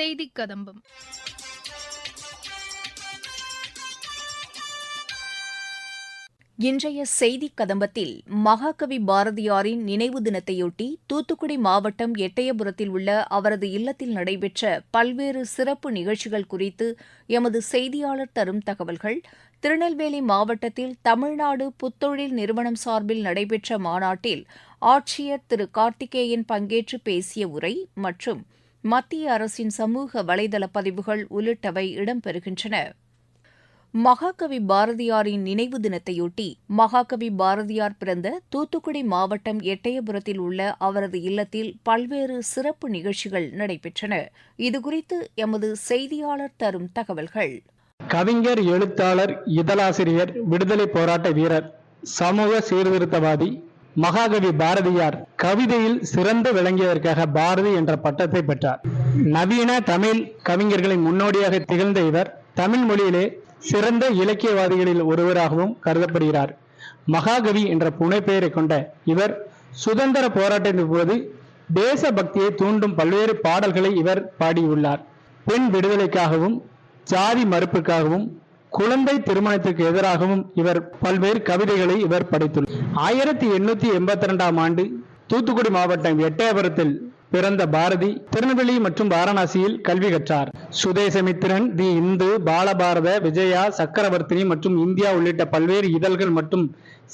செய்திக் கதம்பம். இன்றைய செய்திக் கதம்பத்தில் மகாகவி பாரதியாரின் நினைவு தினத்தையொட்டி தூத்துக்குடி மாவட்டம் எட்டயபுரத்தில் உள்ள அவரது இல்லத்தில் நடைபெற்ற பல்வேறு சிறப்பு நிகழ்ச்சிகள் குறித்து எமது செய்தியாளர் தரும் தகவல்கள். திருநெல்வேலி மாவட்டத்தில் தமிழ்நாடு புத்தொழில் நிறுவனம் சார்பில் நடைபெற்ற மாநாட்டில் ஆட்சியர் திரு கார்த்திகேயன் பங்கேற்று பேசிய உரை மற்றும் மத்திய அரசின் சமூக வலைதள பதிவுகள் உள்ளிட்டவை இடம்பெறுகின்றன. மகாகவி பாரதியாரின் நினைவு தினத்தையொட்டி மகாகவி பாரதியார் பிறந்த தூத்துக்குடி மாவட்டம் எட்டயபுரத்தில் உள்ள அவரது இல்லத்தில் பல்வேறு சிறப்பு நிகழ்ச்சிகள் நடைபெற்றன. இதுகுறித்து எமது செய்தியாளர் தரும் தகவல்கள். கவிஞர் எழுத்தாளர் இதழாசிரியர் விடுதலை போராட்ட வீரர் சமூக சீர்திருத்தவாதி மகாகவி பாரதியார் கவிதையில் சிறந்து விளங்கியதற்காக பாரதி என்ற பட்டத்தை பெற்றார். நவீன தமிழ் கவிஞர்களின் முன்னோடியாக திகழ்ந்த இவர் தமிழ் மொழியிலே சிறந்த இலக்கியவாதிகளில் ஒருவராகவும் கருதப்படுகிறார். மகாகவி என்ற புனைப்பெயரை கொண்ட இவர் சுதந்திர போராட்டத்தின் போது தேசபக்தியை தூண்டும் பல்வேறு பாடல்களை இவர் பாடியுள்ளார். பெண் விடுதலைக்காகவும் ஜாதி மறுப்புக்காகவும் குழந்தை திருமணத்திற்கு எதிராகவும் இவர் பல்வேறு கவிதைகளை இவர் படைத்துள்ளார். ஆயிரத்தி எண்ணூத்தி எண்பத்தி இரண்டாம் ஆண்டு தூத்துக்குடி மாவட்டம் எட்டயபுரத்தில் பிறந்த பாரதி திருநெல்வேலி மற்றும் வாரணாசியில் கல்வி கற்றார். சுதேசமித்திரன் தி இந்து பாலபாரத விஜயா சக்கரவர்த்தினி மற்றும் இந்தியா உள்ளிட்ட பல்வேறு இதழ்கள் மற்றும்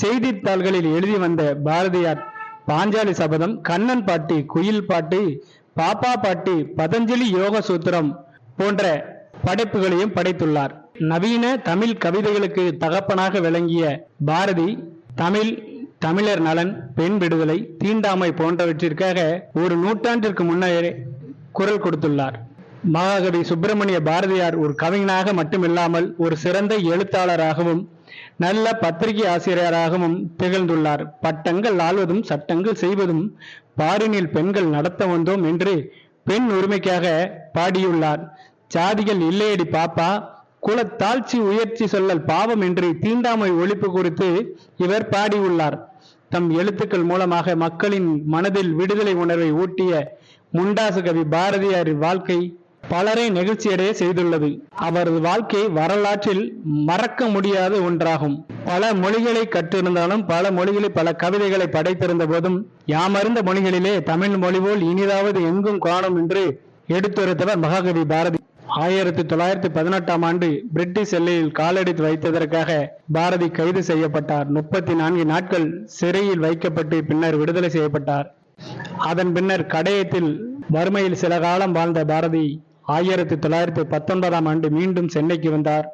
செய்தித்தாள்களில் எழுதி வந்த பாரதியார் பாஞ்சாலி சபதம் கண்ணன் பாட்டு குயில் பாட்டு பாப்பா பாட்டு பதஞ்சலி யோக சூத்திரம் போன்ற படைப்புகளையும் படைத்துள்ளார். நவீன தமிழ் கவிதைகளுக்கு தகப்பனாக விளங்கிய பாரதி தமிழ் தமிழர் நலன் பெண் விடுதலை தீண்டாமை போன்றவற்றிற்காக ஒரு நூற்றாண்டிற்கு முன்னரே குரல் கொடுத்துள்ளார். மகாகவி சுப்பிரமணிய பாரதியார் ஒரு கவிஞனாக மட்டுமில்லாமல் ஒரு சிறந்த எழுத்தாளராகவும் நல்ல பத்திரிகை ஆசிரியராகவும் திகழ்ந்துள்ளார். பட்டங்கள் ஆள்வதும் சட்டங்கள் செய்வதும் பாரினில் பெண்கள் நடத்த வந்தோம் என்று பெண் உரிமைக்காக பாடியுள்ளார். சாதிகள் இல்லையடி பாப்பா குலத்தாழ்ச்சி உயர்ச்சி சொல்லல் பாவம் என்று தீண்டாமை ஒழிப்பு குறித்து இவர் பாடியுள்ளார். தம் எழுத்துக்கள் மூலமாக மக்களின் மனதில் விடுதலை உணர்வை ஊட்டிய முண்டாசு கவி பாரதியாரின் வாழ்க்கை பலரை நெகிழ்ச்சியடைய செய்துள்ளது. அவரது வாழ்க்கை வரலாற்றில் மறக்க முடியாத ஒன்றாகும். பல மொழிகளை கற்றிருந்தாலும் பல மொழிகளில் பல கவிதைகளை படைத்திருந்த போதும் யாமறிந்த மொழிகளிலே தமிழ் மொழி போல் இனிதாவது எங்கும் காணும் என்று எடுத்துரைத்தவர் மகாகவி பாரதி ஆயிரத்தி தொள்ளாயிரத்தி பதினெட்டாம் ஆண்டு பிரிட்டிஷ் எல்லையில் காலடித்து வைத்ததற்காக பாரதி கைது செய்யப்பட்டார். முப்பத்தி நான்கு நாட்கள் சிறையில் வைக்கப்பட்டு பின்னர் விடுதலை செய்யப்பட்டார். அதன் பின்னர் கடையத்தில் வறுமையில் சில காலம் வாழ்ந்த பாரதி ஆயிரத்தி தொள்ளாயிரத்தி பத்தொன்பதாம் ஆண்டு மீண்டும் சென்னைக்கு வந்தார்.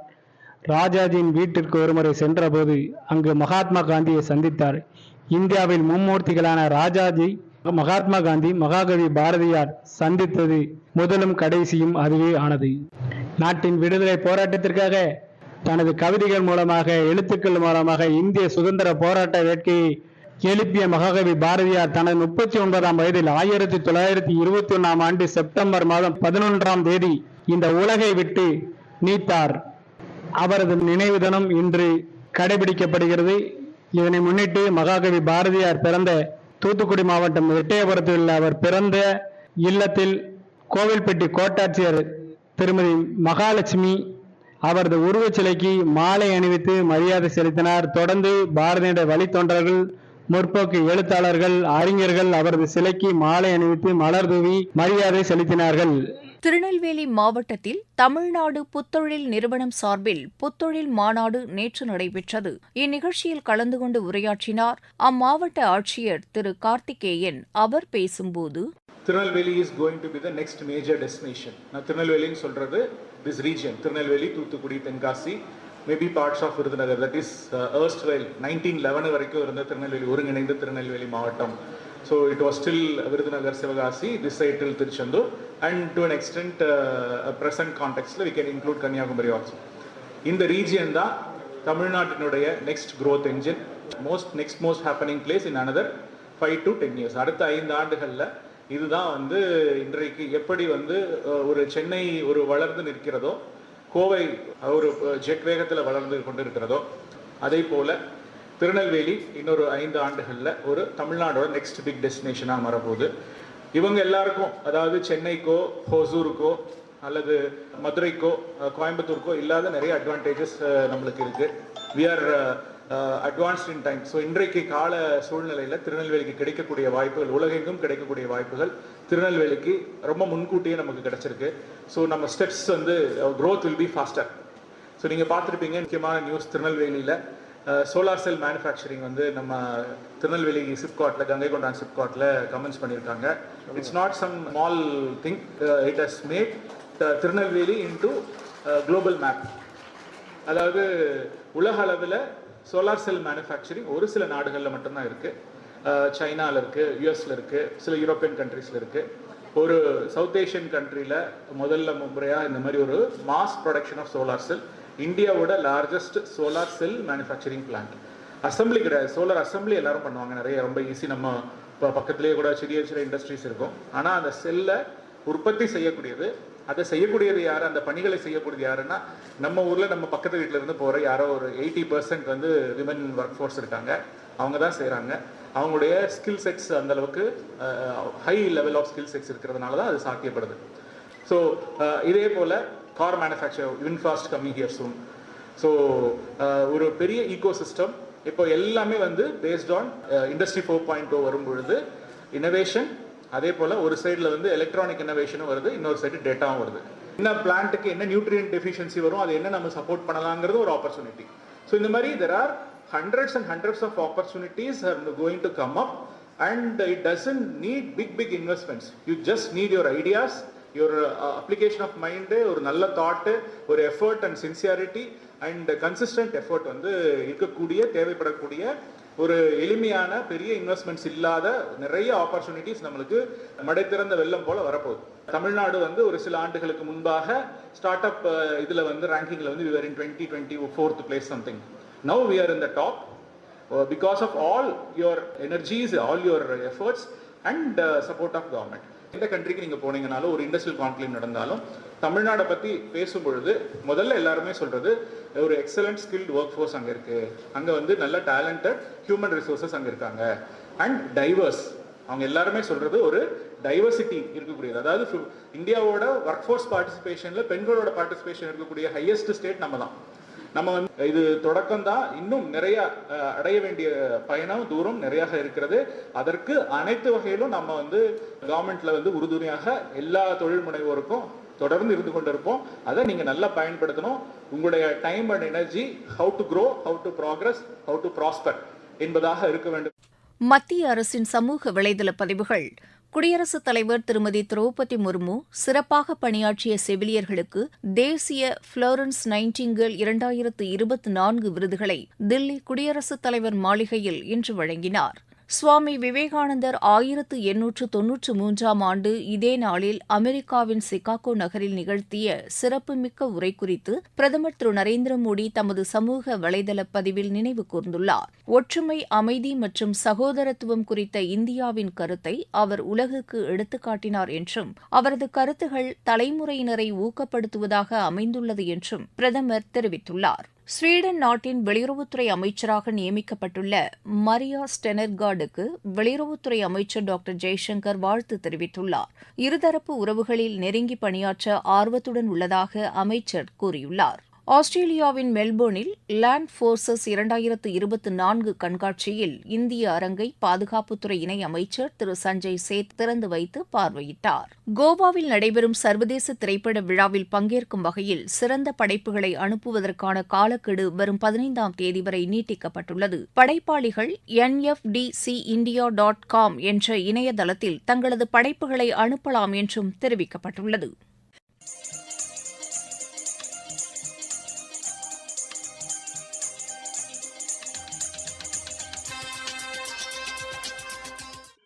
ராஜாஜியின் வீட்டிற்கு ஒருமுறை சென்றபோது அங்கு மகாத்மா காந்தியை சந்தித்தார். இந்தியாவில் மும்மூர்த்திகளான ராஜாஜி மகாத்மா காந்தி மகாகவி பாரதியார் சந்தித்தது முதலும் கடைசியும் அதுவே ஆனது. நாட்டின் விடுதலை போராட்டத்திற்காக தனது கவிதைகள் மூலமாக எழுத்துக்கள் மூலமாக இந்திய சுதந்திர போராட்ட வேட்கையை எழுப்பிய மகாகவி பாரதியார் தனது முப்பத்தி ஒன்பதாம் வயதில் ஆயிரத்தி தொள்ளாயிரத்தி இருபத்தி ஒன்னாம் ஆண்டு செப்டம்பர் மாதம் பதினொன்றாம் தேதி இந்த உலகை விட்டு நீத்தார். அவரது நினைவு தினம் இன்று கடைபிடிக்கப்படுகிறது. இதனை முன்னிட்டு மகாகவி பாரதியார் பிறந்த தூத்துக்குடி மாவட்டம் எட்டயபுரத்தில் உள்ள அவர் பிறந்த இல்லத்தில் கோவில்பட்டி கோட்டாட்சியர் திருமதி மகாலட்சுமி அவரது உருவச் சிலைக்கு மாலை அணிவித்து மரியாதை செலுத்தினார். தொடர்ந்து பாரதியிட வழித்தொண்டர்கள் முற்போக்கு எழுத்தாளர்கள் அறிஞர்கள் அவரது சிலைக்கு மாலை அணிவித்து மலர் தூவி மரியாதை செலுத்தினார்கள். திருநெல்வேலி மாவட்டத்தில் தமிழ்நாடு புத்தொழில் நிறுவனம் சார்பில் புத்தொழில் மாநாடு நேற்று நடைபெற்றது. இந்நிகழ்ச்சியில் கலந்து கொண்டு உரையாற்றினார் அம்மாவட்ட ஆட்சியர் திரு கார்த்திகேயன். அவர் பேசும்போது Tirunelveli is going to be the next major destination நான் திருநெல்வேலின்னு சொல்றது this region Tirunelveli Thoothukudi Tenkasi maybe parts of Virudhunagar. That is erstwhile nineteen eleven வரைக்கும் இருந்த திருநெல்வேலி ஒருங்கிணைந்த திருநெல்வேலி மாவட்டம். So it was still Virudhunagar Sivakasi this Tiruchendur and to an extent present கான்டெக்ட்ல we can include Kanniyakumari also இந்த region தான் தமிழ்நாட்டினுடைய next growth engine most next most happening place in another five to ten years அடுத்த ஐந்து ஆண்டுகளில் இதுதான் வந்து இன்றைக்கு எப்படி வந்து ஒரு சென்னை ஒரு வளர்ந்து நிற்கிறதோ கோவை ஒரு ஜெட் வேகத்தில் வளர்ந்து கொண்டு இருக்கிறதோ அதே போல் திருநெல்வேலி இன்னொரு ஐந்து ஆண்டுகளில் ஒரு தமிழ்நாடோட நெக்ஸ்ட் பிக் டெஸ்டினேஷனாக மாறப்போகுது. இவங்க எல்லாருக்கும் அதாவது சென்னைக்கோ ஹோசூருக்கோ அல்லது மதுரைக்கோ கோயம்புத்தூருக்கோ இல்லாத நிறைய அட்வான்டேஜஸ் நம்மளுக்கு இருக்கு. We are advanced in time so இன்றைக்கு கால சூழ்நிலையில் திருநெல்வேலிக்கு கிடைக்கக்கூடிய வாய்ப்புகள் உலகெங்கும் கிடைக்கக்கூடிய வாய்ப்புகள் திருநெல்வேலிக்கு ரொம்ப முன்கூட்டியே நமக்கு கிடைச்சிருக்கு. ஸோ நம்ம ஸ்டெப்ஸ் வந்து growth will be faster so நீங்கள் பார்த்துருப்பீங்க முக்கியமான நியூஸ் திருநெல்வேலியில். சோலார் செல் மேனுஃபேக்சரிங் வந்து நம்ம திருநெல்வேலி சிப்காட்டில் கங்கை கொண்டான் சிப்காட்டில் கமெண்ட்ஸ் பண்ணியிருக்காங்க. It's not some small thing it has made Tirunelveli into global map அதாவது உலக அளவில் சோலார் செல் மேனுஃபேக்சரிங் ஒரு சில நாடுகளில் மட்டும்தான் இருக்குது சைனாவில் இருக்குது யூஎஸில் இருக்குது சில யூரோப்பியன் கண்ட்ரீஸில் இருக்குது ஒரு சவுத் ஏஷியன் கண்ட்ரியில் முதல்ல முறையாக இந்த மாதிரி ஒரு mass production of solar cell இந்தியாவோட largest solar cell manufacturing plant assembly கிடையாது. சோலார் அசம்பிளி எல்லாரும் பண்ணுவாங்க நிறைய. ரொம்ப ஈஸி நம்ம இப்போ பக்கத்துலேயே கூட சிறிய சிறிய இண்டஸ்ட்ரீஸ் இருக்கும். ஆனால் அந்த செல்லை உற்பத்தி செய்யக்கூடியது அதை செய்யக்கூடியது யார்? அந்த பணிகளை செய்யக்கூடியது யாருன்னா நம்ம ஊரில் நம்ம பக்கத்து வீட்டில் இருந்து போகிற யாரோ ஒரு எயிட்டி பர்சன்ட் வந்து விமன் ஒர்க் ஃபோர்ஸ் இருக்காங்க. அவங்க தான் செய்கிறாங்க அவங்களுடைய ஸ்கில் செட்ஸ் அந்த அளவுக்கு high level of skill sets இருக்கிறதுனால தான் அது சாத்தியப்படுது. ஸோ இதே போல் car manufacturer VinFast coming here soon so ஒரு பெரிய ஈகோ சிஸ்டம் இப்போ எல்லாமே வந்து based on industry four point two வரும் பொழுது இனோவேஷன் அதே போல் ஒரு சைடில் வந்து எலக்ட்ரானிக் இன்னோவேஷனும் வருது இன்னொரு சைடு டேட்டாவும் வருது. என்ன பிளான்ட்டுக்கு என்ன நியூட்ரியன் டெஃபிஷியன்சி வரும் அது என்ன நம்ம சப்போர்ட் பண்ணலாங்கிறது ஒரு ஆப்பர்ச்சுனிட்டி ஸோ இந்த மாதிரி there are hundreds and hundreds of opportunities are going to come up and it doesn't need big big investments you just need your ideas your application of mind ஒரு நல்ல thought ஒரு effort and sincerity and consistent effort வந்து இருக்கக்கூடிய தேவைப்படக்கூடிய ஒரு எளிமையான பெரிய investments இல்லாத நிறைய ஆப்பர்ச்சுனிட்டிஸ் நம்மளுக்கு மடை திறந்த வெள்ளம் போல வரப்போகுது. தமிழ்நாடு வந்து ஒரு சில ஆண்டுகளுக்கு முன்பாக ஸ்டார்ட் அப் இதில் வந்து ரேங்கிங்கில் வந்து we were in twenty twenty fourth place something now we are in the top because of all your energies all your efforts and support of government எந்த கண்ட்ரிக்கு நீங்க போனீங்கனாலும் ஒரு இண்டஸ்ட்ரியல் கான்க்ளேவ் நடந்தாலும் தமிழ்நாடை பத்தி பேசும் பொழுது முதல்ல எல்லாருமே சொல்றது ஒரு எக்ஸலண்ட் ஸ்கில்ட் ஒர்க் ஃபோர்ஸ் அங்க இருக்கு. அங்க வந்து நல்ல டேலண்டட் ஹியூமன் ரிசோர்சஸ் அங்க இருக்காங்க. அண்ட் டைவர்ஸ் அவங்க எல்லாருமே சொல்றது ஒரு டைவர்சிட்டி இருக்கக்கூடியது. அதாவது இந்தியாவோட ஒர்க் ஃபோர்ஸ் பார்ட்டிசிபேஷன்ல பெண்களோட பார்ட்டிசிபேஷன் இருக்கக்கூடிய ஹையஸ்ட் ஸ்டேட் நம்ம தான். நம்ம வந்து இது தொடக்கம் தான் இன்னும் நிறைய அடைய வேண்டிய பயணம் தூரம் நிறைய இருக்கிறது. அதற்கு அனைத்து வகையிலும் நம்ம வந்து கவர்மெண்ட்ல வந்து உறுதுணையாக எல்லா தொழில் முனைவோருக்கும் தொடர்ந்து இருந்து கொண்டிருப்போம். அதை நீங்க நல்லா பயன்படுத்தணும். உங்களுடைய time and energy how to grow how to progress how to prosper என்பதாக இருக்க வேண்டும். மத்திய அரசின் சமூக வலைதள பதிவுகள் குடியரசுத் தலைவர் திருமதி திரௌபதி முர்மு சிறப்பாக பணியாற்றிய செவிலியர்களுக்கு தேசிய புளோரன்ஸ் நைன்டிங்கல் இரண்டாயிரத்து இருபத்தி நான்கு விருதுகளை தில்லி குடியரசுத் தலைவர் மாளிகையில் இன்று வழங்கினார். சுவாமி விவேகானந்தர் ஆயிரத்து எண்ணூற்று தொன்னூற்று மூன்றாம் ஆண்டு இதே நாளில் அமெரிக்காவின் சிகாகோ நகரில் நிகழ்த்திய சிறப்புமிக்க உரை குறித்து பிரதமர் திரு நரேந்திர மோடி தமது சமூக வலைதள பதிவில் நினைவு கூர்ந்துள்ளார். ஒற்றுமை அமைதி மற்றும் சகோதரத்துவம் குறித்த இந்தியாவின் கருத்தை அவர் உலகுக்கு எடுத்துக்காட்டினார் என்றும் அவரது கருத்துகள் தலைமுறையினரை ஊக்கப்படுத்துவதாக அமைந்துள்ளது என்றும் பிரதமர் தெரிவித்துள்ளார். ஸ்வீடன் நாட்டின் வெளியுறவுத்துறை அமைச்சராக நியமிக்கப்பட்டுள்ள மரியா ஸ்டெனர்கார்டுக்கு வெளியுறவுத்துறை அமைச்சர் டாக்டர் ஜெய்சங்கர் வாழ்த்து தெரிவித்துள்ளார். இருதரப்பு உறவுகளில் நெருங்கி பணியாற்ற ஆர்வத்துடன் உள்ளதாக அமைச்சர் கூறியுள்ளார். ஆஸ்திரேலியாவின் மெல்போர்னில் லேண்ட் ஃபோர்ஸஸ் இரண்டாயிரத்து இருபத்தி நான்கு கண்காட்சியில் இந்திய அரங்கை பாதுகாப்புத்துறை இணை அமைச்சர் திரு சஞ்சய் சேத் திறந்து வைத்து பார்வையிட்டார். கோவாவில் நடைபெறும் சர்வதேச திரைப்பட விழாவில் பங்கேற்கும் வகையில் சிறந்த படைப்புகளை அனுப்புவதற்கான காலக்கெடு வரும் பதினைந்தாம் தேதி வரை நீட்டிக்கப்பட்டுள்ளது. படைப்பாளிகள் என்எஃப்டிசி இந்தியா டாட் காம் என்ற இணையதளத்தில் தங்களது படைப்புகளை அனுப்பலாம் என்றும் தெரிவிக்கப்பட்டுள்ளது.